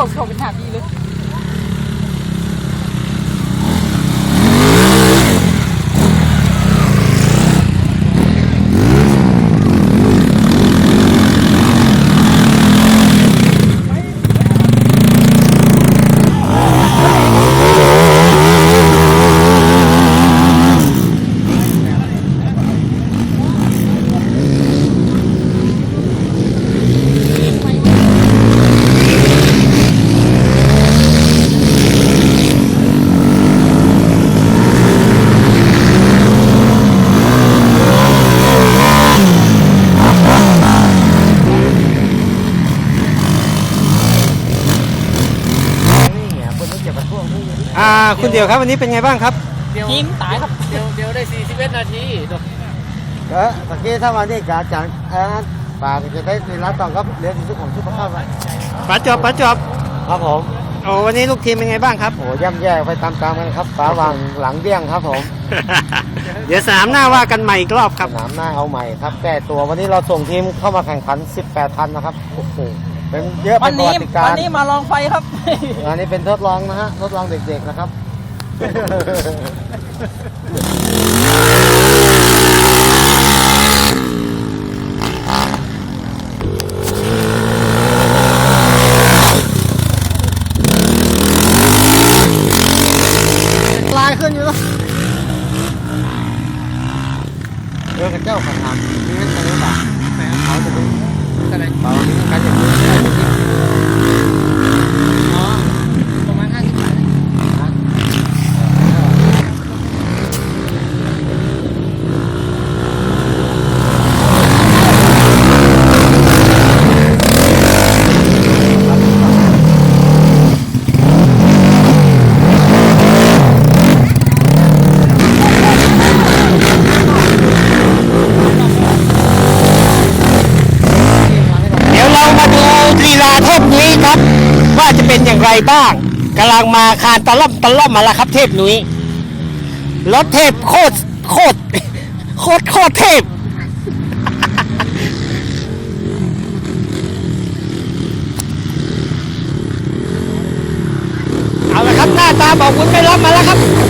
ขาเขาเป็นหาพี่เลย อ่าคุณเดียวครับวันนี้เป็นไงบ้างครับเดี๋ยวทีมตายครับ เดี๋ยวเดี๋ยวได้41นาทีเดี๋ยวก็ตะกี้ถ้าวันนี้กาจารย์เอ่อป่าจะได้ในร้านตองครับเรียนที่สุดของซุปเปอร์ข้าวครับป๋าจอบป๋าจอบครับผมโอ้วันนี้ลูกทีมเป็นไงบ้างครับโอ้ย่ำแย่ไปตามๆกันครับฟ้าวางหลังเบี้ยงครับผม เดี๋ยวสนามหน้าว่ากันใหม่อีกรอบครับสนามหน้าเอาใหม่ครับแก้ตัววันนี้เราส่งทีมเข้ามาแข่งขัน 18พันนะครับโอ้โห เป็นเยอะวัเป็นนประนี้วัติกาวัรนนี้มาลองไฟครับอันนี้เป็นทดลองนะฮะ ทดลองเด็กๆนะครับ ลายขึ้นอยู่แล้วเออกระเจ้าขันหามนี่งั้นจะรู้ป่ะเขาจะรู้ อะไร เปล่านี่การอย่างนี้ อ๋อประมาณ50บาท เดี๋ยวเรามาดูลีลาเทพนุ้ยครับ ว่าจะเป็นอย่างไรบ้างกำลังมาคานตะล่อมตะล่อมมาแล้วครับ เทพนุ้ยรถเทพโคตรโคตรโคตรโคตรเทพเอาละครับหน้าตาบอกคุณไม่รับมาแล้วครับ